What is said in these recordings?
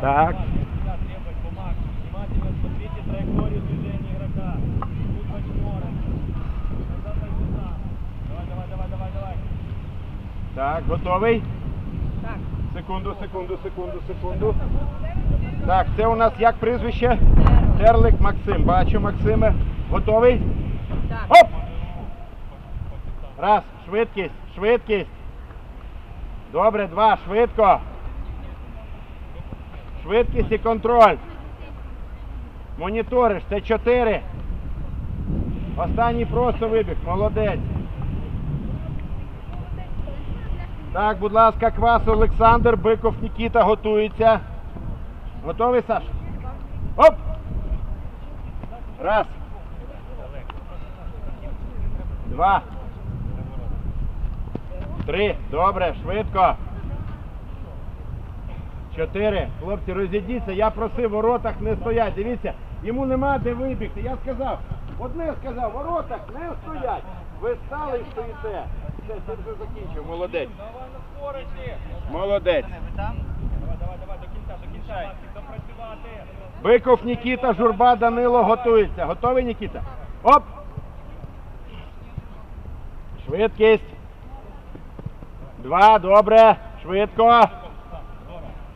Так. Так, готовий? Так. Секунду, секунду, секунду, секунду. Так, це у нас як прізвище? Терлик Максим. Бачу, Максиме. Готовий? Так. Оп! Раз, швидкість, швидкість. Добре, два, швидко. Швидкість і контроль. Моніториш, це чотири. Останній просто вибіг. Молодець. Так, будь ласка, Квас Олександр, Биков Нікіта готується. Готовий, Саш? Оп! Раз. Два. Три. Добре, швидко. Чотири. Хлопці, розійдіться. Я просив воротах не стоять. Дивіться, йому нема де вибігти. Я сказав, одне сказав, воротах не стоять. Ви стали і стоїте. Все, це вже закінчив. Молодець. Давай на скорості. Молодець. Давай, давай, давай, до кінця, до кінця. Допрацювати. Биков Нікіта, журба Данило готується. Готовий, Нікіта? Оп! Швидкість. Два, добре. Швидко.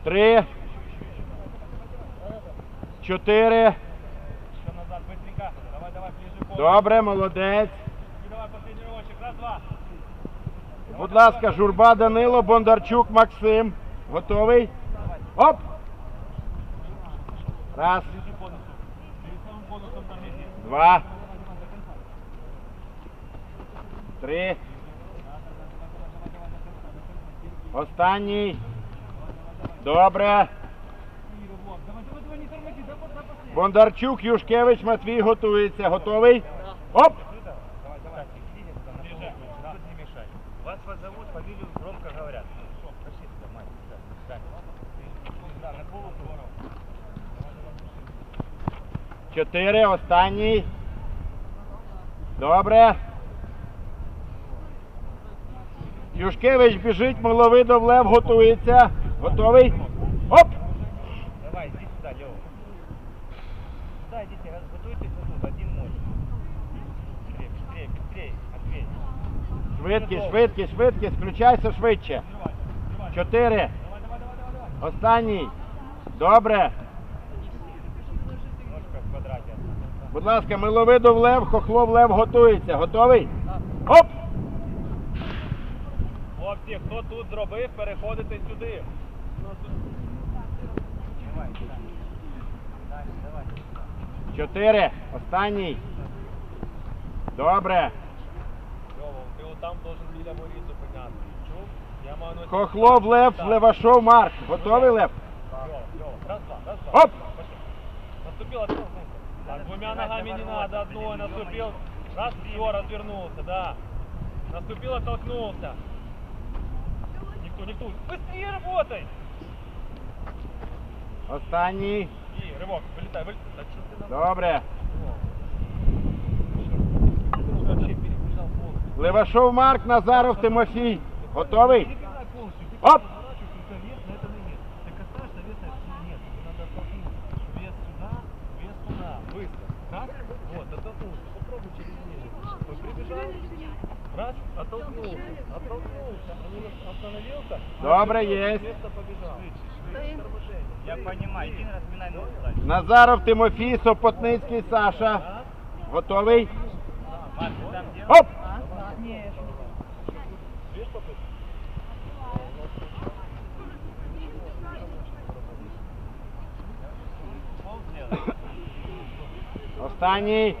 Три. Чотири. Ще назад, быстренько. Давай, давай, ближе к Добре, молодець. И давай последний рывочек. Раз, два. Будь ласка, журба Данило, Бондарчук, Максим. Готовий? Оп! Раз, Ближе к бонусу. Перед самым бонусом там есть. два. Три. Останній. Добре. Бондарчук, Юшкевич, Матвій готується. Готовий? Оп! Вас вас зовут, фамилию громко говорят. Чотири. Останній. Добре. Юшкевич біжить, Миловидов Лев готується. Готовий? Оп! Давай, иди сюда, Лева. Сюда идите, раз- готуйтесь вот тут, один ноль. Быстрее, быстрее, быстрее, ответь. Швидкість, швидкість, швидкість. Включайся швидше. Чотири. Останній. Добре. Ножка в квадрате. Будь ласка, Миловидов Лев, Хохлов Лев готується. Готовий? Оп! Хлопці, хто тут зробив, переходите сюди. Чотири. Останній. Добре. Льова, ти отам должен біля воріт зупиняти. Чув? Я маю на Хохлов Лев, Так. Левашов Марк. Готовий Лев? Лёва, Лёва, раз, два, раз, два. Оп! Пошли. Наступил, оттолкнулся. Так, двумя ногами не надо, одной наступил. Раз, все, развернулся, да. Наступил, оттолкнулся Никто, никто. Быстрее работай! Останній. И рывок, вылетай, вылетай. Да что ты на- Добре. Вообще перебежал полностью. Левашов Марк, Назаров Тимофій. Готовий? Перебегай полностью. Ты Оп! поворачиваешь, только вес на это на вес. Ты касаешься, вес на это нет. Тебе надо оттолкнуться. Вес сюда, вес туда. Быстро. Так? Вот, оттолкнулся. Попробуй через ниже. Вот прибежал. Раз, оттолкнулся. Оттолкнулся. Остановился. Добре, есть. Место побежал. Я понимаю, один раз минай ногу. Назаров Тимофій, Сопотницький Саша. Готовий? Делай. Оп! Останній.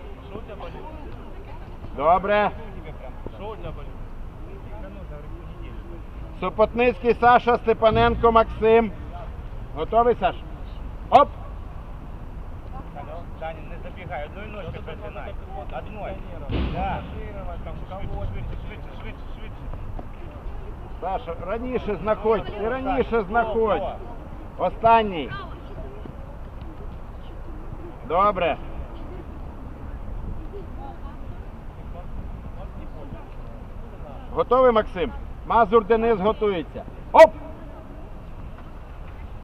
Добре. Сопотницький Саша, Степаненко Максим. Готовий, Саш? Оп! Даня, не протянай. такое вот Одной. тренировать, Да. Швидше, швидше, швидше, швидше, швидше. Саша, раніше знаходь. Ти раніше знаходь. Останній. Добре. Готовий, Максим? Мазур Денис готується. Оп!